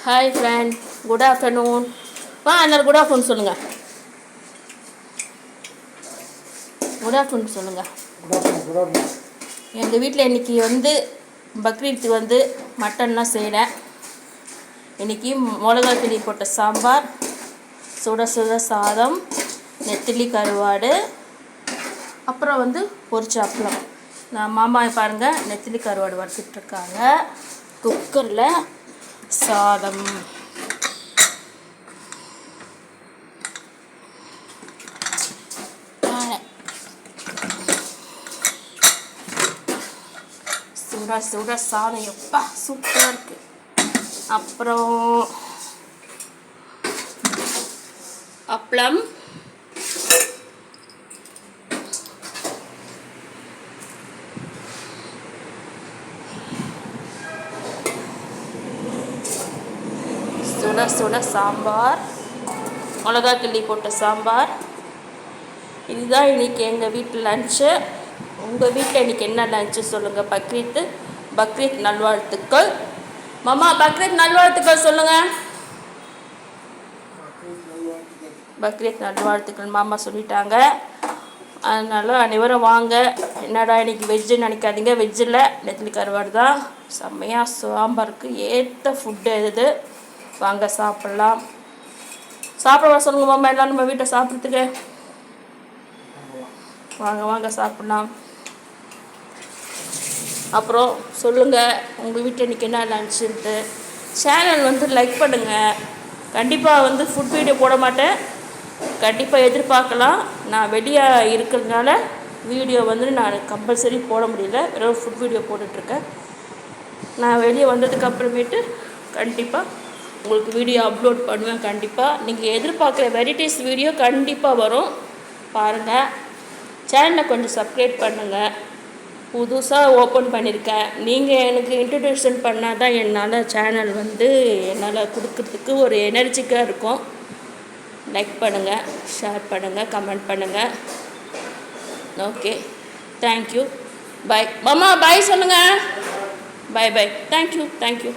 Hi friend good afternoon வா எல்லாரும் good afternoon சொல்லுங்கள் குட் ஆஃப்டர்நூன் சொல்லுங்கள் எங்கள் வீட்டில் இன்றைக்கி வந்து பக்ரீத்துக்கு வந்து மட்டன்லாம் செய்கிறேன் இன்றைக்கி மிளகா கிளி போட்ட சாம்பார் சுட சுட சாதம் நெத்திலி கருவாடு அப்புறம் வந்து பொரிச்ச அப்பளம். நான் மாமா பாருங்கள் நெத்திலி கருவாடு வறுத்துட்ருக்காங்க குக்கரில் சாதம். சுட சுட சாதம். எப்பா சூப்பராக இருக்கு. அப்புறம் அப்பளம். சுட சுட சாம்பார் மிளகா கிள்ளி போட்ட சாம்பார். இதுதான் இன்றைக்கி எங்கள் வீட்டில் லஞ்சு உங்கள் வீட்டில் இன்னைக்கு என்ன லஞ்சு சொல்லுங்கள் பக்ரீத்து பக்ரீத் நல்வாழ்த்துக்கள். மாமா பக்ரீத் நல்வாழ்த்துக்கள் சொல்லுங்கள் பக்ரீத் நல்வாழ்த்துக்கள் மாமா சொல்லிட்டாங்க. அதனால் அனைவரும் வாங்க. என்னடா இன்னைக்கு வெஜ்ஜு நினைக்காதீங்க. வெஜ்ஜில் நெத்திலி கருவாடு தான். செம்மையாக சாம்பாருக்கு ஏற்ற ஃபுட்டு இது. வாங்க சாப்பிட்லாம். சாப்பிட வர சொல்லுங்க மாமா எல்லாம் நம்ம வீட்டை சாப்பிட்றதுக்கு. வாங்க வாங்க சாப்பிட்லாம். அப்புறம் சொல்லுங்கள் உங்கள் வீட்டில் இன்றைக்கி என்ன லன்ச்சுன்ட்டு சேனல் வந்து லைக் பண்ணுங்கள் கண்டிப்பாக வந்து ஃபுட் வீடியோ போட மாட்டேன். கண்டிப்பாக எதிர்பார்க்கலாம். நான் வெளியே இருக்கிறதுனால வீடியோ வந்து நான் கம்பல்சரி போட முடியல. வெறும் ஃபுட் வீடியோ போட்டுட்ருக்கேன் நான் வெளியே வந்ததுக்கு அப்புறமேட்டு கண்டிப்பாக உங்களுக்கு வீடியோ அப்லோட் பண்ணுவேன் கண்டிப்பாக நீங்கள் எதிர்பார்க்குற வெரைட்டிஸ் வீடியோ கண்டிப்பாக வரும். பாருங்கள் சேனலை கொஞ்சம் சப்ஸ்கிரைப் பண்ணுங்கள் புதுசாக ஓப்பன் பண்ணியிருக்கேன் நீங்கள் எனக்கு இன்ட்ரடியூஷன் பண்ணால் தான் என்னால் சேனல் வந்து என்னால் கொடுக்கறதுக்கு ஒரு எனர்ஜிக்காக இருக்கும். லைக் பண்ணுங்கள் ஷேர் பண்ணுங்கள் கமெண்ட் பண்ணுங்கள் ஓகே தேங்க்யூ பை மாமா பாய் சொல்லுங்கள் பை பை தேங்க்யூ தேங்க்யூ